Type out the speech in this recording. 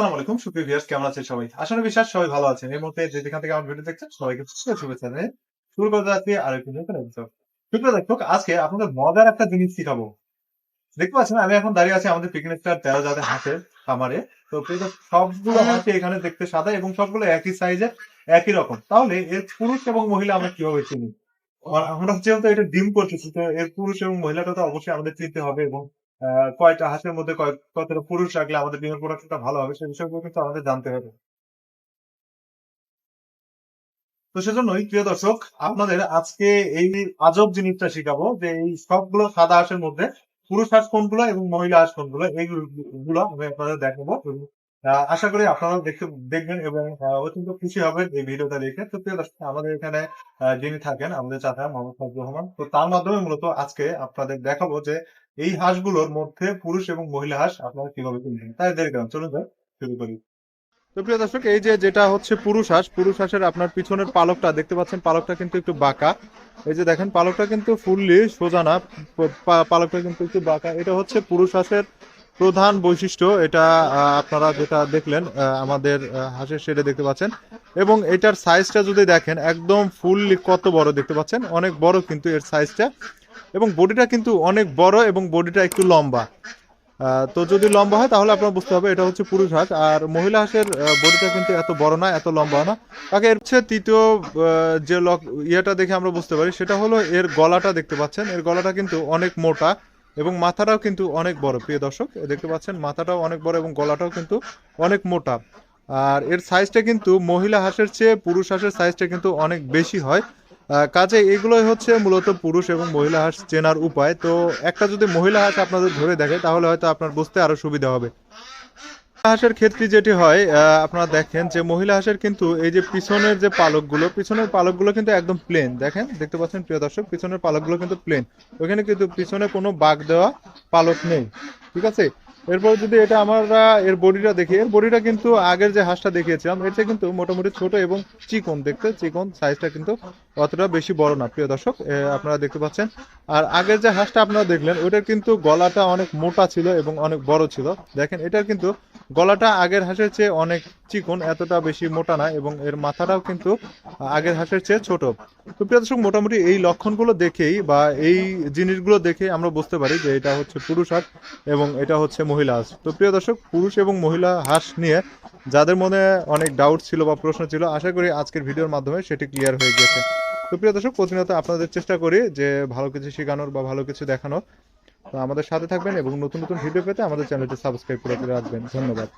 আসসালামু আলাইকুম সুপ্রিয় ভিউয়ার্স কেমন আছেন সবাই? আশা করি বিশ্বাস সবাই ভালো আছেন। এই মুহূর্তে যেখান থেকে আমার ভিডিও দেখছেন সবাইকে শুভেচ্ছা শুরু করতে যাচ্ছি আর একটু নতুন। সুপ্রিয় দর্শক আজকে আপনাদের মজার একটা জিনিস শিখাবো। দেখতে পাচ্ছেন আমি এখন দাঁড়িয়ে আছি আমাদের তেরো জাতের হাঁসের খামারে। তো সবগুলো হাঁসি এখানে দেখতে সাদা এবং সবগুলো একই সাইজে একই রকম। তাহলে এর পুরুষ এবং মহিলা আমরা কীভাবে চিনি? আমরা যেহেতু এটা ডিম করতেছি তো এর পুরুষ এবং মহিলাটা তো অবশ্যই আমাদের চিনতে হবে এবং কয়টা হাঁসের মধ্যে কতটা পুরুষ রাখলে আমাদের ডিমের প্রোডাকশনটা ভালো হবে সেই বিষয়গুলো কিন্তু আমাদের জানতে হবে। তো সেজন্যই, প্রিয় দর্শক, আপনাদের আজকে এই আজব জিনিসটা শিখাবো যে এই সবগুলো সাদা হাঁসের মধ্যে পুরুষ হাঁস কোনগুলো এবং মহিলা হাঁস কোনগুলো এইগুলো আমি আপনাদের দেখাবো। আশা করি আপনারা দেখতে, দেখবেন এবং অত্যন্ত খুশি হবেন এই ভিডিওটা দেখে। তো, প্রিয় দর্শক, আমাদের এখানে যিনি থাকেন, আমাদের চাচা মোহাম্মদ ফজলুর রহমান, তো তার মাধ্যমে মূলত আজকে আপনাদের দেখাবো যে এই হাঁসগুলোর মধ্যে পুরুষ এবং মহিলা হাঁস আপনারা কীভাবে কিনবেন? তাই দেরি কেন চলুন যাই, শুরু করি। তো প্রিয় দর্শক, এই যে যেটা হচ্ছে পুরুষ হাঁস, পুরুষ হাঁসের আপনার পিছনের পালকটা, দেখতে পাচ্ছেন পালকটা কিন্তু একটু বাঁকা। এই যে দেখেন, পালকটা কিন্তু ফুললি সোজা না পালকটা কিন্তু একটু বাঁকা। এটা হচ্ছে পুরুষ হাঁসের প্রধান বৈশিষ্ট্য। এটা আপনারা যেটা দেখলেন আমাদের হাঁসের সেটা দেখতে পাচ্ছেন। এবং এটার সাইজটা যদি দেখেন, একদম ফুললি কত বড় দেখতে পাচ্ছেন? অনেক বড় কিন্তু এর সাইজটা এবং বডিটা কিন্তু অনেক বড় এবং বডিটা একটু লম্বা। তো যদি লম্বা হয়, তাহলে আপনার বুঝতে হবে এটা হচ্ছে পুরুষ হাঁস। আর মহিলা হাঁসের বডিটা কিন্তু এত বড় না, এত লম্বা না। তাকে এর হচ্ছে তৃতীয় যে লক, ইয়েটা দেখে আমরা বুঝতে পারি, সেটা হলো এর গলাটা দেখতে পাচ্ছেন। এর গলাটা কিন্তু অনেক মোটা এবং মাথাটাও কিন্তু অনেক বড়। প্রিয় দর্শক, দেখতে পাচ্ছেন, মাথাটাও অনেক বড় এবং গলাটাও কিন্তু অনেক মোটা। আর এর সাইজটা কিন্তু মহিলা হাঁসের চেয়ে পুরুষ হাঁসের সাইজটা কিন্তু অনেক বেশি হয়। কাজে এগুলোই হচ্ছে মূলত পুরুষ এবং মহিলা হাঁস চেনার উপায়। তো একটা যদি মহিলা হাঁস আপনাদের ধরে দেখে, তাহলে হয়তো আপনার বুঝতে আরও সুবিধা হবে। হাঁসের ক্ষেত্রে যেটি হয় আপনারা দেখেন যে মহিলা হাঁসের কিন্তু এই যে পিছনের যে পালকগুলো, পিছনের পালকগুলো কিন্তু একদম প্লেন দেখেন, দেখতে পাচ্ছেন, প্রিয় দর্শক, পিছনের পালকগুলো কিন্তু প্লেন ওখানে কিন্তু পিছনে কোনো বাঘ দেওয়া পালক নেই, ঠিক আছে? এরপর যদি এটা আমরা এর বডিটা দেখি, এর বডিটা কিন্তু আগের যে হাঁসটা দেখিয়েছিলাম চেয়ে কিন্তু মোটামুটি ছোট এবং চিকন দেখতে, চিকন সাইজটা কিন্তু অতটা বেশি বড় না, প্রিয় দর্শক আপনারা দেখতে পাচ্ছেন। আর আগের যে হাঁসটা আপনারা দেখলেন, ওটার কিন্তু গলাটা অনেক মোটা ছিল এবং অনেক বড় ছিল। দেখেন, এটার কিন্তু গলাটা আগের হাঁসের চেয়ে অনেক চিকন, এতটা বেশি মোটা না এবং এর মাথাটাও কিন্তু আগের হাঁসের চেয়ে ছোট। তো প্রিয় দর্শক, মোটামুটি এই লক্ষণগুলো দেখেই বা এই জিনিসগুলো দেখে আমরা বুঝতে পারি যে এটা হচ্ছে পুরুষ হাঁস এবং এটা হচ্ছে মহিলা হাঁস। তো প্রিয় দর্শক, পুরুষ এবং মহিলা হাঁস নিয়ে যাদের মনে অনেক ডাউট ছিল বা প্রশ্ন ছিল, আশা করি আজকের ভিডিওর মাধ্যমে সেটি ক্লিয়ার হয়ে গেছে তো প্রিয় দর্শক, প্রতিনিয়ত আপনাদের চেষ্টা করি যে ভালো কিছু শেখানোর বা ভালো কিছু দেখানোর। তো আমাদের সাথে থাকবেন এবং নতুন নতুন ভিডিও পেতে আমাদের চ্যানেলটি সাবস্ক্রাইব করে রাখবেন। ধন্যবাদ।